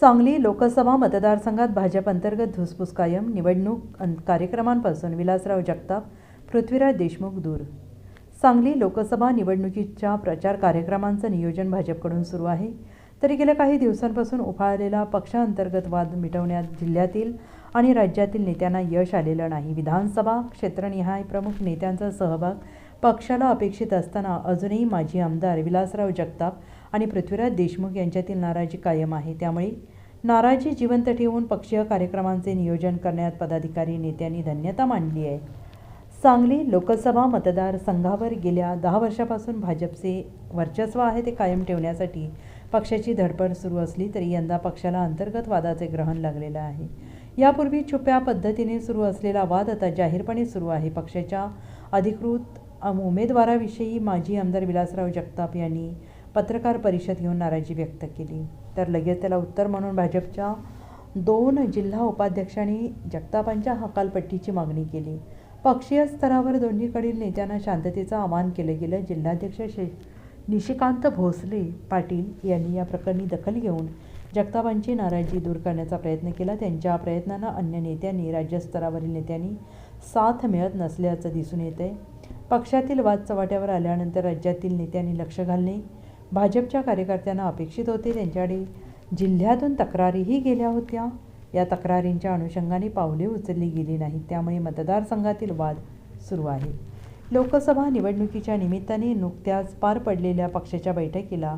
सांगली लोकसभा मतदारसंघात भाजप अंतर्गत धुसफूस कायम निवडणूक कार्यक्रमांपासून विलासराव जगताप पृथ्वीराज देशमुख दूर. सांगली लोकसभा निवडणुकीच्या प्रचार कार्यक्रमांचं नियोजन भाजपकडून सुरू आहे. तरी गेल्या काही दिवसांपासून उफाळलेला पक्षांतर्गत वाद मिटवण्यात जिल्ह्यातील आणि राज्यातील नेत्यांना यश आलेलं नाही. विधानसभा क्षेत्रनिहाय प्रमुख नेत्यांचा सहभाग पक्षाला अपेक्षित असताना अजूनही माजी आमदार विलासराव जगताप आणि पृथ्वीराज देशमुख यांच्यातील नाराजी कायम आहे. त्यामुळे नाराजी जिवंत ठेवून पक्षीय कार्यक्रमांचे नियोजन करण्यात पदाधिकारी नेत्यांनी धन्यता मांडली आहे. सांगली लोकसभा मतदारसंघावर गेल्या दहा वर्षापासून भाजपचे वर्चस्व आहे ते कायम ठेवण्यासाठी पक्षाची धडपड सुरू असली तरी यंदा पक्षाला अंतर्गत वादाचे ग्रहण लागलेलं आहे. यापूर्वी छुप्या पद्धतीने सुरू असलेला वाद आता जाहीरपणे सुरू आहे. पक्षाच्या अधिकृत उमेदवाराविषयी माजी आमदार विलासराव जगताप यांनी पत्रकार परिषद घेऊन नाराजी व्यक्त केली. तर लगेच त्याला उत्तर म्हणून भाजपच्या दोन जिल्हा उपाध्यक्षांनी जगतापांच्या हकालपट्टीची मागणी केली. पक्षीय स्तरावर दोन्हीकडील नेत्यांना शांततेचं आवाहन केलं गेलं. जिल्हाध्यक्ष शे निशिकांत भोसले पाटील यांनी या प्रकरणी दखल घेऊन जगतापांची नाराजी दूर करण्याचा प्रयत्न केला. त्यांच्या प्रयत्नांना अन्य नेत्यांनी राज्यस्तरावरील नेत्यांनी साथ मिळत नसल्याचं दिसून येत आहे पक्षातील वाद चव्हाट्यावर आल्यानंतर राज्यातील नेत्यांनी लक्ष घालणे भाजपच्या कार्यकर्त्यांना अपेक्षित होते. त्यांच्याकडे जिल्ह्यातून तक्रारीही गेल्या होत्या. या तक्रारींच्या अनुषंगाने पावले उचलली गेली नाहीत. त्यामुळे मतदारसंघातील वाद सुरू आहे. लोकसभा निवडणुकीच्या निमित्ताने नुकत्याच पार पडलेल्या पक्षाच्या बैठकीला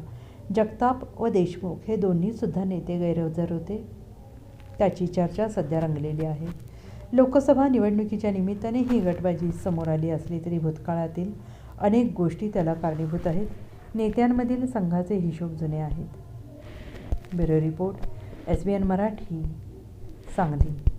जगताप व देशमुख हे दोन्हीसुद्धा नेते गैरहजर होते. त्याची चर्चा सध्या रंगलेली आहे. लोकसभा निवडणुकीच्या निमित्ताने ही गटबाजी समोर आली असली तरी भूतकाळातील अनेक गोष्टी त्याला कारणीभूत आहेत. नेत्यांमधील संघाचे हिशोब जुने आहेत. Bureau report S B N Marathi Sangli.